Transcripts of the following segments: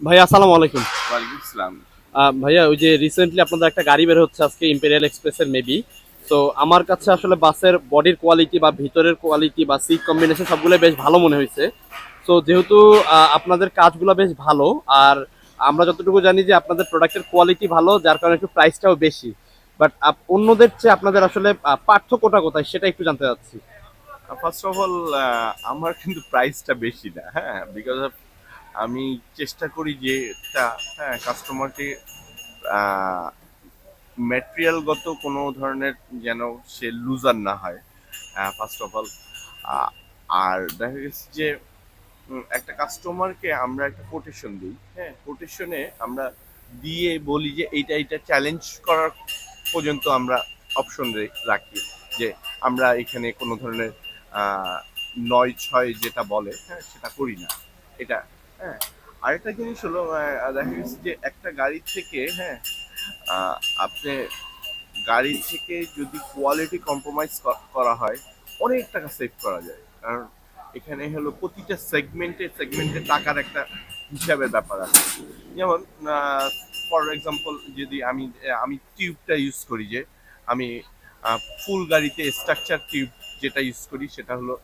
ভাই আসসালামু আলাইকুম। ওয়ালাইকুম আসসালাম। ভাইয়া ওই যে রিসেন্টলি আপনাদের একটা গাড়ি বের হচ্ছে আজকে ইম্পেরিয়াল এক্সপ্রেসের মেবি তো আমার কাছে আসলে বাসের বডির কোয়ালিটি বা ভিতরের কোয়ালিটি বা সিট কম্বিনেশন সবগুলো বেশ ভালো মনে হয়েছে। তো যেহেতু আপনাদের কাজগুলো বেশ ভালো আর আমরা যতটুকু জানি যে আপনাদের প্রোডাক্টের কোয়ালিটি ভালো যার কারণে একটু প্রাইসটাও বেশি। বাট অন্যদের চেয়ে আপনাদের আসলে পার্থক্যটা কোথায় সেটা একটু জানতে চাচ্ছি। ফার্স্ট অফ অল আমার কিন্তু প্রাইসটা বেশি না হ্যাঁ? বিকজ অফ আমি চেষ্টা করি যে একটা হ্যাঁ কাস্টমারকে ম্যাটেরিয়ালগত কোনো ধরনের যেন সে লুজার না হয় ফার্স্ট অফ অল আর দেখা গেছে যে একটা কাস্টমারকে আমরা একটা কোটেশন দিই হ্যাঁ কোটেশনে আমরা দিয়ে বলি যে, এইটা এইটা চ্যালেঞ্জ করার পর্যন্ত আমরা অপশন রাখি যে, আমরা এখানে কোনো ধরনের নয়, ছয় যেটা বলে হ্যাঁ সেটা করি না। এটা হ্যাঁ আরেকটা জিনিস হলো দেখা গেছে যে একটা গাড়ি থেকে হ্যাঁ আপনি গাড়ি থেকে যদি কোয়ালিটি কম্প্রোমাইজ করা হয়, অনেক টাকা সেভ করা যায়। কারণ এখানে হলো প্রতিটা সেগমেন্টে সেগমেন্টে টাকার একটা হিসাবের ব্যাপার আছে। যেমন ফর এক্সাম্পল যদি আমি আমি টিউবটা ইউজ করি যে, আমি ফুল গাড়িতে স্ট্রাকচার টিউব যেটা ইউজ করি, সেটা হলো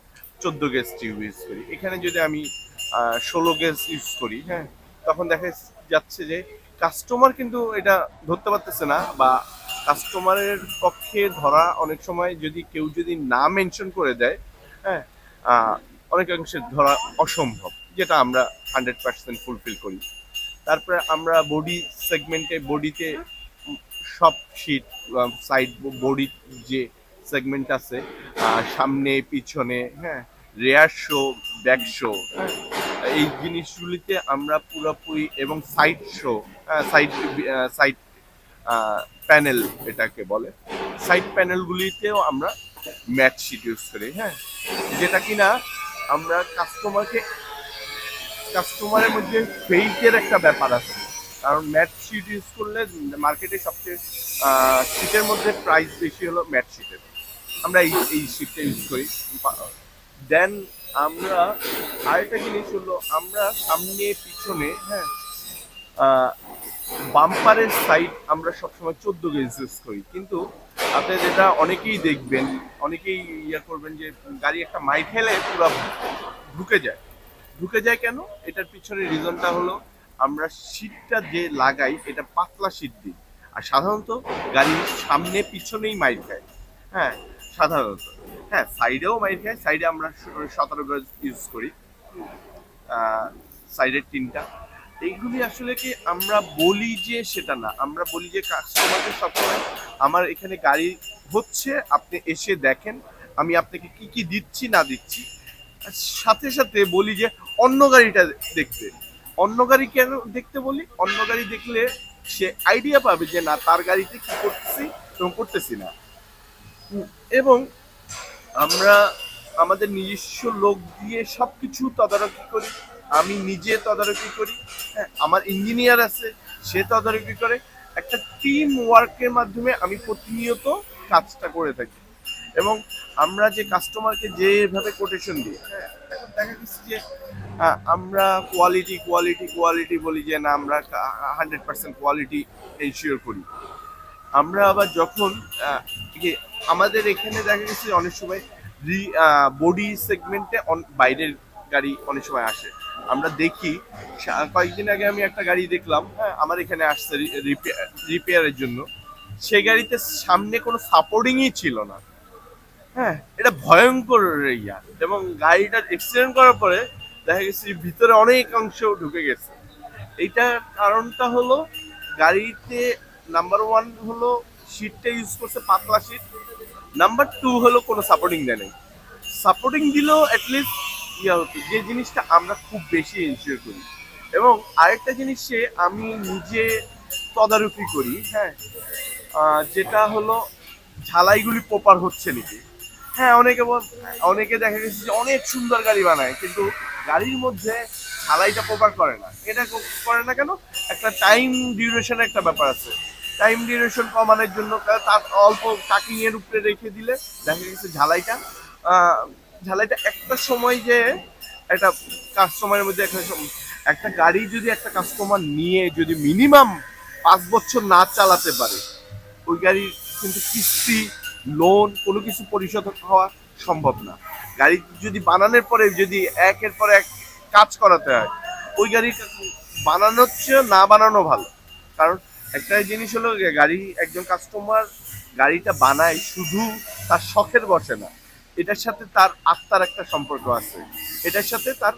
চোদ্দ গেজ টিউব ইউজ করি। এখানে যদি আমি ষোলো গেজ ইউজ করি হ্যাঁ? তখন দেখা যাচ্ছে যে কাস্টমার কিন্তু এটা ধরতে পারতেছে না বা কাস্টমারের পক্ষে ধরা অনেক সময় যদি কেউ যদি না মেনশন করে দেয় হ্যাঁ অনেকাংশে ধরা অসম্ভব, যেটা আমরা হান্ড্রেড পার্সেন্ট ফুলফিল করি। তারপরে আমরা বডি সেগমেন্টে বডিতে সব শিট সাইড বডি যে সেগমেন্ট আছে সামনে, পিছনে হ্যাঁ রেয়ার শো ব্যাক শো এই জিনিসগুলিতে আমরা পুরোপুরি এবং side show side side panel এটাকে বলে। সাইড প্যানেলগুলিতেও আমরা ম্যাট শিট ইউজ করি হ্যাঁ। যেটা কিনা আমরা কাস্টমারকে কাস্টমারের মধ্যে ফেইকের একটা ব্যাপার আছে। কারণ ম্যাট শিট ইউজ করলে মার্কেটে সবচেয়ে শিটের মধ্যে প্রাইস বেশি হলো ম্যাট শিটের আমরা এই এই শিটটা ইউজ করি। দেন আমরা আরেকটা জিনিস হলো, আমরা সামনে, পিছনে হ্যাঁ বাম্পারের সাইড আমরা সবসময় চোদ্দ গেজ ইউজ করি। কিন্তু আপনি যেটা অনেকেই দেখবেন, অনেকেই ইয়ে করবেন যে গাড়ি একটা মাইট ফেলে পুরো ঢুকে যায়। ঢুকে যায় কেন? এটার পিছনে রিজনটা হলো, আমরা সিটটা যে লাগাই, এটা পাতলা সিট দিই আর সাধারণত গাড়ির সামনে, পিছনেই মাইর খায়। হ্যাঁ সাধারণত। হ্যাঁ সাইডেও মাইর খায় সাইডে আমরা সতেরো গজ ইউজ করি। সাইডের তিনটা। এইগুলি আসলে কি আমরা বলি যে সেটা না। আমরা বলি যে কাস্টমারকে সবসময় আমার এখানে গাড়ি হচ্ছে, আপনি এসে দেখেন, আমি আপনাকে কি কি দিচ্ছি, না দিচ্ছি। সাথে সাথে বলি যে অন্য গাড়িটা দেখতে। অন্য গাড়ি কেন দেখতে বলি? অন্য গাড়ি দেখলে সে আইডিয়া পাবে যে না, তার গাড়িতে কি করতেছি এবং করতেছি না। এবং আমরা আমাদের নিজস্ব লোক দিয়ে সব কিছু তদারকি করি, আমি নিজে তদারকি করি হ্যাঁ আমার ইঞ্জিনিয়ার আছে, সে তদারকি করে, একটা টিম ওয়ার্কের মাধ্যমে আমি প্রতিনিয়ত কাজটা করে থাকি। এবং আমরা যে কাস্টমারকে যেভাবে কোটেশন দিই হ্যাঁ এখন দেখা যে আমরা কোয়ালিটি কোয়ালিটি কোয়ালিটি বলি যে না, আমরা হান্ড্রেড পার্সেন্ট কোয়ালিটি এনশিওর করি। আমরা আবার যখন আমাদের এখানে দেখা গেছে অনেক সময় রি বডি সেগমেন্টে বাইরের গাড়ি অনেক সময় আসে। আমরা দেখি কয়েকদিন আগে আমি একটা গাড়ি দেখলাম হ্যাঁ আমার এখানে আসছে রিপেয়ারের জন্য। সে গাড়িতে সামনে কোনো সাপোর্টিংই ছিল না। হ্যাঁ এটা ভয়ঙ্কর ইয়া। এবং গাড়িটা অ্যাক্সিডেন্ট করার পরে দেখা গেছে ভিতরে অনেক অংশ ঢুকে গেছে। এইটার কারণটা হলো গাড়িতে নাম্বার ওয়ান হলো সিটটা ইউজ করছে পাতলা সিট নাম্বার টু হলো কোনো সাপোর্টিং দেয় নাই। সাপোর্টিং দিলেও অ্যাটলিস্ট ইয়া হতো, যে জিনিসটা আমরা খুব বেশি এনশিওর করি। এবং আরেকটা জিনিস সে আমি নিজে তদারকি করি হ্যাঁ যেটা হলো ঝালাইগুলি প্রপার হচ্ছে নাকি। হ্যাঁ অনেকে অনেকে দেখা গেছে যে অনেক সুন্দর গাড়ি বানায়, কিন্তু গাড়ির মধ্যে ঝালাইটা প্রপার করে না। এটা করে না কেন? একটা টাইম ডিউরেশনের একটা ব্যাপার আছে। টাইম ডিউরেশন কমানোর জন্য তার অল্প টাকিং এর উপরে রেখে দিলে দেখা গেছে ঝালাইটা ঝালাইটা একটা সময় যে একটা কাস্টমারের মধ্যে একটা একটা গাড়ি যদি একটা কাস্টমার নিয়ে যদি মিনিমাম পাঁচ বছর না চালাতে পারে, ওই গাড়ির কিন্তু কিস্তি লোন কোনো কিছু পরিশোধ হওয়া সম্ভব না। গাড়ি যদি বানানোর পরে যদি একের পর এক কাজ করাতে হয়, ওই গাড়ি বানানোর চেয়ে না বানানো ভালো। কারণ একটা জিনিস হলো গাড়ি, একজন কাস্টমার গাড়িটা বানায় শুধু তার শখের বসে না। এটার সাথে তার আত্মার একটা সম্পর্ক আছে। এটার সাথে তার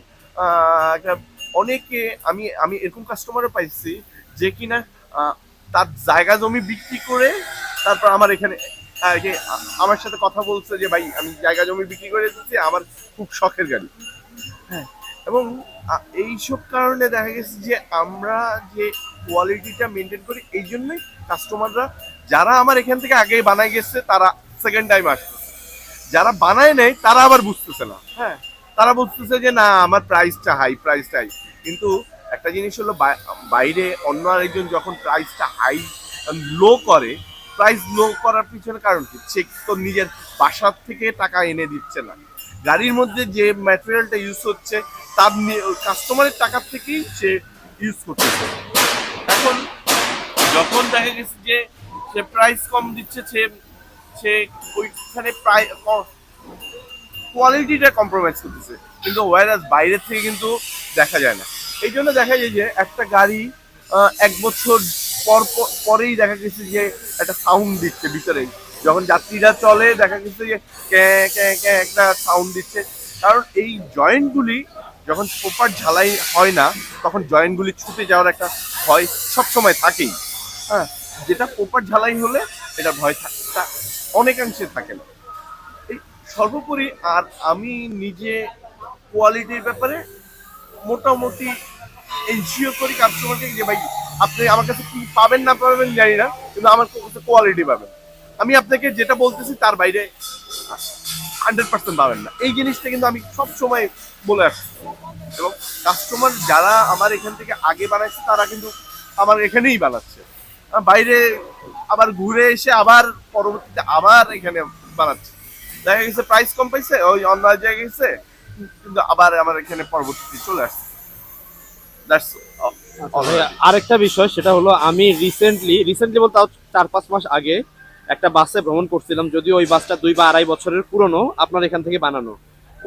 একটা অনেকে, আমি আমি এরকম কাস্টমারও পাইছি যে কিনা তার জায়গা জমি বিক্রি করে তারপর আমার এখানে যে আমার সাথে কথা বলছে যে, ভাই, আমি জায়গা জমি বিক্রি করে দিচ্ছি, আমার খুব শখের গাড়ি। হ্যাঁ। এবং এইসব কারণে দেখা গেছে যে আমরা যে কোয়ালিটিটা মেনটেন করি এই জন্যই কাস্টমাররা যারা আমার এখান থেকে আগে বানায় গেছে তারা সেকেন্ড টাইম আসছে। যারা বানায় নেই তারা আবার বুঝতেছে না। হ্যাঁ। তারা বুঝতেছে যে না আমার প্রাইসটা হাই প্রাইসটা হাই কিন্তু একটা জিনিস হলো বাই- বাইরে অন্য আরেকজন যখন প্রাইসটা হাই লো করে প্রাইস লো করার পিছনে কারণ কি? সে তো নিজের বাসার থেকে টাকা এনে দিচ্ছে না। গাড়ির মধ্যে যে ম্যাটেরিয়ালটা ইউজ হচ্ছে, তার কাস্টমারের টাকার থেকেই সে ইউজ করতেছে। এখন যখন দেখা গেছে যে সে প্রাইস কম দিচ্ছে, সে সে ওইখানে প্রায় কোয়ালিটিটা কম্প্রোমাইজ করতেছে। কিন্তু ওয়ারাস বাইরের থেকে কিন্তু দেখা যায় না। এই জন্য দেখা যায় যে একটা গাড়ি এক বছর পর, পর- পরেই দেখা গেছে যে একটা সাউন্ড দিচ্ছে ভিতরে যখন যাত্রীরা চলে, দেখা গেছে যে একটা সাউন্ড দিচ্ছে। কারণ এই জয়েন্টগুলি যখন প্রপার ঝালাই হয় না, তখন জয়েন্টগুলি ছুটে যাওয়ার একটা ভয় সবসময় থাকেই। হ্যাঁ যেটা প্রপার ঝালাই হলে এটা ভয় থাকে, তা অনেকাংশে থাকে না। এই সর্বোপরি আর আমি নিজে কোয়ালিটির ব্যাপারে মোটামুটি এনশিওর করি কাস্টমারকে যে ভাই, আপনি আমার কাছে কি পাবেন না পাবেন জানি না, কিন্তু আমার কাছে কোয়ালিটি পাবেন। আমি আপনাকে যেটা বলতেছি তার বাইরে হান্ড্রেড পার্সেন্ট পাবেন না। এই জিনিসটা কিন্তু আমি সব সময় বলে আসছি। এবং কাস্টমার যারা আমার এখান থেকে আগে বানাচ্ছে তারা কিন্তু আমার এখানেই বানাচ্ছে। বাইরে আবার ঘুরে এসে আবার পরবর্তীতে আবার এখানে বানাচ্ছে। দেখা গেছে প্রাইস কম পাইছে ওই অন্য জায়গায় গেছে কিন্তু আবার আমার এখানে পরবর্তীতে চলে আসছে। All. ভাইয়া, আরেকটা বিষয় সেটা হলো আমি রিসেন্টলি রিসেন্টলি বলতে চার পাঁচ মাস আগে একটা বাসে ভ্রমণ করছিলাম, যদিও ওই বাসটা দুই বা আড়াই বছরের পুরনো, আপনার এখান থেকে বানানো।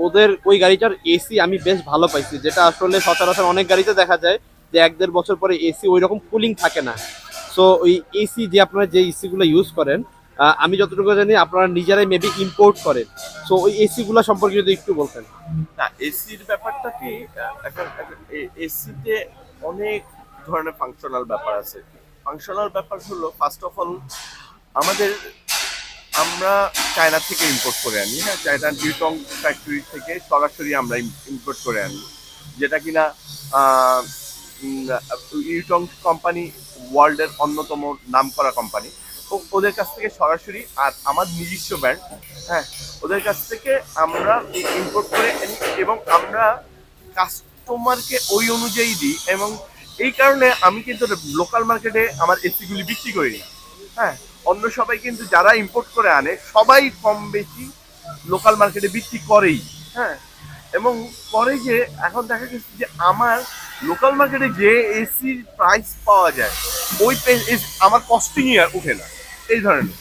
ওদের ওই গাড়িটার এসি আমি বেশ ভালো পাইছি, যেটা আসলে সচরাচর অনেক গাড়িতে দেখা যায় যে এক দেড় বছর পরে এসি ওই রকম কুলিং থাকে না। সো ওই এসি যে আপনারা যে এসিগুলো ইউজ করেন আমি যতটুকু জানি আপনারা নিজেরাই মেবি ইম্পোর্ট করেন। সো ওই এসিগুলো সম্পর্কে যদি একটু বলতেন। না এসির ব্যাপারটা কি এসিতে অনেক ধরনের ফাংশনাল ব্যাপার আছে। ফাংশনাল ব্যাপার হলো ফার্স্ট অফ অল আমাদের, আমরা চায়না থেকে ইম্পোর্ট করে আনি হ্যাঁ? চায়না ডিউটং ফ্যাক্টরি থেকে সরাসরি আমরা ইম্পোর্ট করে আনি, যেটা কিনা ইউটং কোম্পানি ওয়ার্ল্ডের অন্যতম নামকরা কোম্পানি ওদের কাছ থেকে সরাসরি, আর আমার নিজস্ব ব্র্যান্ড হ্যাঁ? ওদের কাছ থেকে আমরা ইম্পোর্ট করে আনি এবং আমরা কাস্টমারকে ওই অনুযায়ী দিই এবং এই কারণে আমি কিন্তু লোকাল মার্কেটে আমার এসিগুলি বিক্রি করি হ্যাঁ? অন্য সবাই কিন্তু যারা ইম্পোর্ট করে আনে, সবাই কম বেশি লোকাল মার্কেটে বিক্রি করেই হ্যাঁ? এবং পরে যে, এখন দেখা গেছে যে আমার লোকাল মার্কেটে যে এসির প্রাইস পাওয়া যায়, ওই আমার কস্টিংই আর উঠে না, এই ধরনের।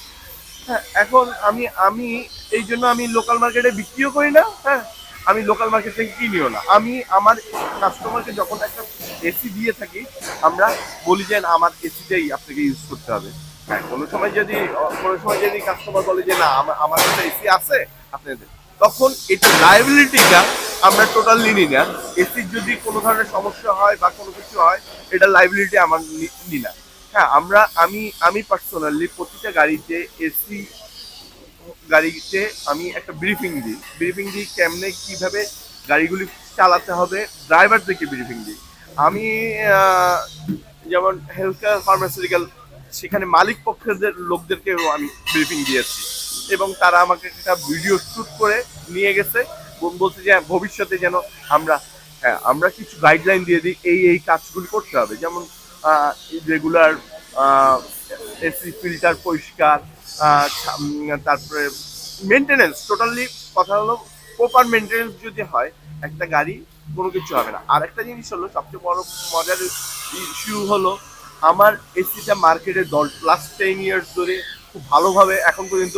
হ্যাঁ এখন আমি আমি, এই জন্য আমি লোকাল মার্কেটে বিক্রিও করি না হ্যাঁ? আমি লোকাল মার্কেট থেকে কিনিও না। আমি আমার কাস্টমারকে যখন একটা এসি দিয়ে থাকি, আমরা বলি যে আমার এসিটাই আপনাকে ইউজ করতে হবে। কোনো সময় যদি কোনো সময় যদি কাস্টমার বলে যে না আমার কাছে এসি আছে আপনাদের তখন এটা লাইবিলিটিটা আমরা টোটালি নিই না। এসির যদি কোনো ধরনের সমস্যা হয় বা কোনো কিছু হয়, এটা লাইবিলিটি আমার নিই না হ্যাঁ আমরা, আমি আমি পার্সোনালি প্রতিটা গাড়িতে এসি গাড়িতে আমি একটা ব্রিফিং দিই। ব্রিফিং দিই কেমনে, কীভাবে গাড়িগুলি চালাতে হবে ড্রাইভারদেরকে ব্রিফিং দিই। আমি যেমন হেলথ কেয়ার ফার্মাসিউটিক্যাল সেখানে মালিক পক্ষের লোকদেরকেও আমি ব্রিফিং দিয়েছি। এবং তারা আমাকে একটা ভিডিও শ্যুট করে নিয়ে গেছে। বলছে যে ভবিষ্যতে যেন আমরা হ্যাঁ আমরা কিছু গাইডলাইন দিয়ে দিই, এই এই কাজগুলি করতে হবে। যেমন রেগুলার এসি ফিল্টার পরিষ্কার তারপরে মেনটেনেন্স টোটালি কথা হলো প্রপার মেনটেনেন্স যদি হয়, একটা গাড়ি কোনো কিছু হবে না। আর একটা জিনিস হলো, সবচেয়ে বড় মজার ইস্যু হলো আমার এসিটা মার্কেটে দশ প্লাস টেন ইয়ার্স ধরে খুব ভালোভাবে এখন পর্যন্ত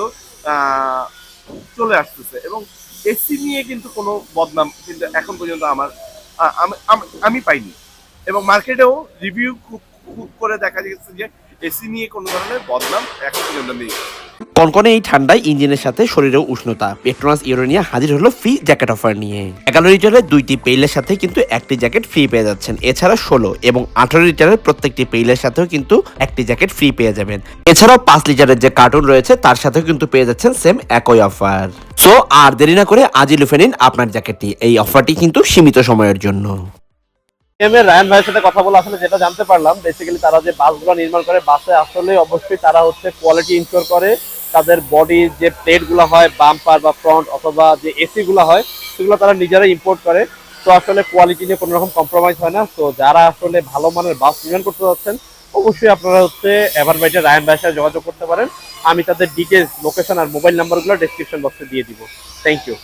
চলে আসতেছে এবং এসি নিয়ে কিন্তু কোনো বদনাম কিন্তু এখন পর্যন্ত আমার আমি- পাইনি। এবং মার্কেটেও রিভিউ খুব খুব করে দেখা গেছে যে এসি নিয়ে কোনো ধরনের বদনাম এখন পর্যন্ত নেই। কনকনে এই ঠান্ডায় ইঞ্জিনের সাথে শরীরেও উষ্ণতা। পেট্রোনাস ইউরোনিয়া হাজির হলো ফ্রি জ্যাকেট অফার নিয়ে। এগারো লিটারের দুইটি পেইলের সাথে কিন্তু একটি জ্যাকেট ফ্রি পেয়ে যাচ্ছেন। এছাড়া ষোলো এবং আঠারো লিটারের প্রত্যেকটি পেইলের সাথেও কিন্তু একটি জ্যাকেট ফ্রি পেয়ে যাবেন। এছাড়াও পাঁচ লিটারের যে কার্টুন রয়েছে, তার সাথেও কিন্তু পেয়ে যাচ্ছেন সেম একই অফার। সো আর দেরি না করে আজই লুফে নিন আপনার জ্যাকেটটি। এই অফারটি কিন্তু সীমিত সময়ের জন্য। এম এর রায়ান ভাইয়ের সাথে কথা বলে আসলে যেটা জানতে পারলাম বেসিক্যালি তারা যে বাসগুলো নির্মাণ করে, বাসে আসলে অবশ্যই তারা হচ্ছে কোয়ালিটি ইনশিওর করে। তাদের বডির যে প্লেটগুলো হয় বাম্পার বা ফ্রন্ট অথবা যে এসি গুলো হয়, সেগুলো তারা নিজেরাই ইম্পোর্ট করে। তো আসলে কোয়ালিটি নিয়ে কোনো রকম কম্প্রোমাইজ হয় না। তো যারা আসলে ভালো মানের বাস নির্মাণ করতে যাচ্ছেন অবশ্যই আপনারা হচ্ছে এভারবাইটের রায়ান ভাইয়ের সাথে যোগাযোগ করতে পারেন। আমি তাদের ডিটেলস লোকেশন আর মোবাইল নাম্বারগুলো ডেসক্রিপশন বক্সে দিয়ে দিব। Thank you